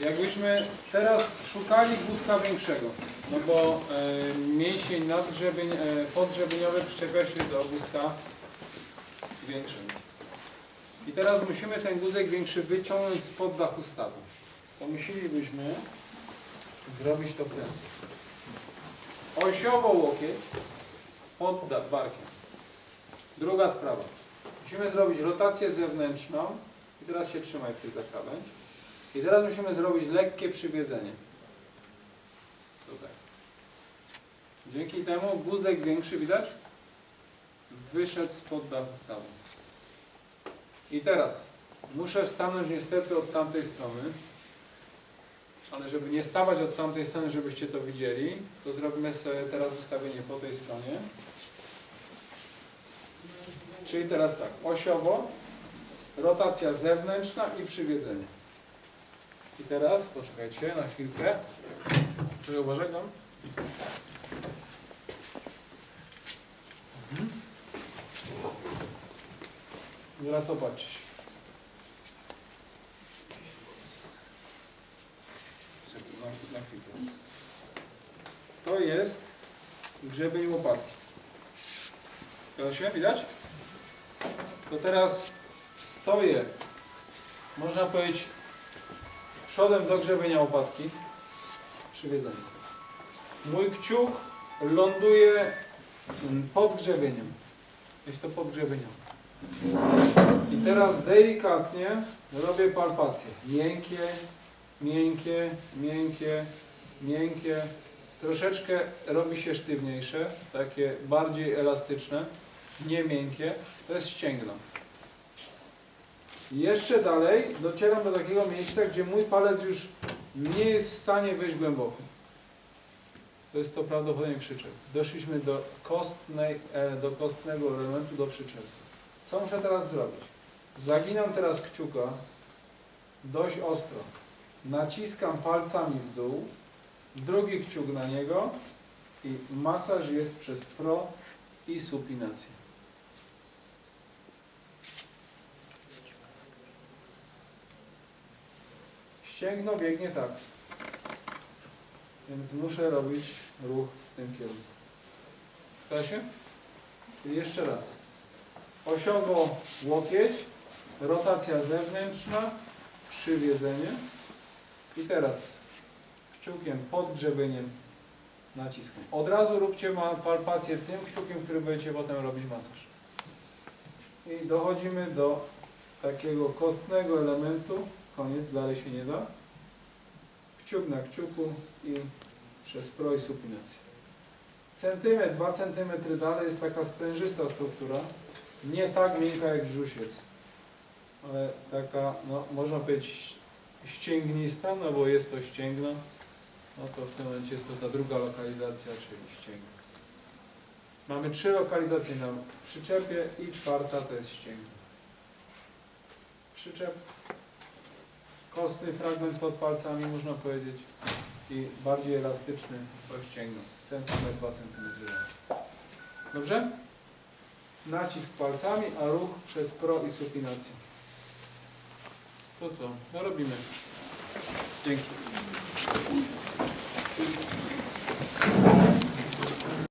Jakbyśmy teraz szukali wózka większego, no bo e, mięsień nadgrzebień, e, podgrzebieniowy przyczepia się do wózka większego. I teraz musimy ten wózek większy wyciągnąć spod dachu stawu. To musielibyśmy zrobić to w ten sposób. Osiowo łokieć pod barkiem. Druga sprawa. Musimy zrobić rotację zewnętrzną. I teraz się trzymaj ty za krawędź. I teraz musimy zrobić lekkie przywiedzenie. Tutaj. Dzięki temu wózek większy, widać? Wyszedł spod dachu stawu. I teraz muszę stanąć niestety od tamtej strony. Ale żeby nie stawać od tamtej strony, żebyście to widzieli, to zrobimy sobie teraz ustawienie po tej stronie. Czyli teraz tak, osiowo, rotacja zewnętrzna i przywiedzenie. I teraz, poczekajcie na chwilkę. Czy uważaj tam? Mhm. Teraz popatrzcie się. Na, na chwilkę. To jest grzebień łopatki. Zgadza się? Widać? To teraz stoję, można powiedzieć, przodem do grzebienia łopatki. Przywiedzenie. Mój kciuk ląduje mm, pod grzebieniem. Jest to pod grzebieniem. I teraz delikatnie robię palpację. Miękkie, miękkie, miękkie, miękkie. Troszeczkę robi się sztywniejsze, takie bardziej elastyczne, nie miękkie. To jest ścięgno. I Jeszcze dalej docieram do takiego miejsca, gdzie mój palec już nie jest w stanie wejść głęboko. To jest to prawdopodobnie przyczep. Doszliśmy do, kostnej, e, do kostnego elementu, do przyczepy. Co muszę teraz zrobić? Zaginam teraz kciuka dość ostro. Naciskam palcami w dół, drugi kciuk na niego i masaż jest przez pro i supinację. Ścięgno biegnie tak. Więc muszę robić ruch w tym kierunku. Chce się? I jeszcze raz. Osiowo łokieć, rotacja zewnętrzna, przywiedzenie. I teraz kciukiem pod grzebieniem naciskam. Od razu róbcie palpację tym kciukiem, który będziecie potem robić masaż. I dochodzimy do takiego kostnego elementu. Koniec, dalej się nie da. Kciuk na kciuku i przez pro i supinację. Centymetr, dwa centymetry dalej jest taka sprężysta struktura. Nie tak miękka jak brzusiec, ale taka, no, można powiedzieć ścięgnista, no bo jest to ścięgno. No to w tym momencie jest to ta druga lokalizacja, czyli ścięgno. Mamy trzy lokalizacje na przyczepie i czwarta to jest ścięgno. Przyczep, kostny fragment pod palcami, można powiedzieć, i bardziej elastyczny to ścięgno. Centymetr, dwa centymetry. Dobrze? Nacisk palcami, a ruch przez pro i supinację. To co? No robimy. Dzięki.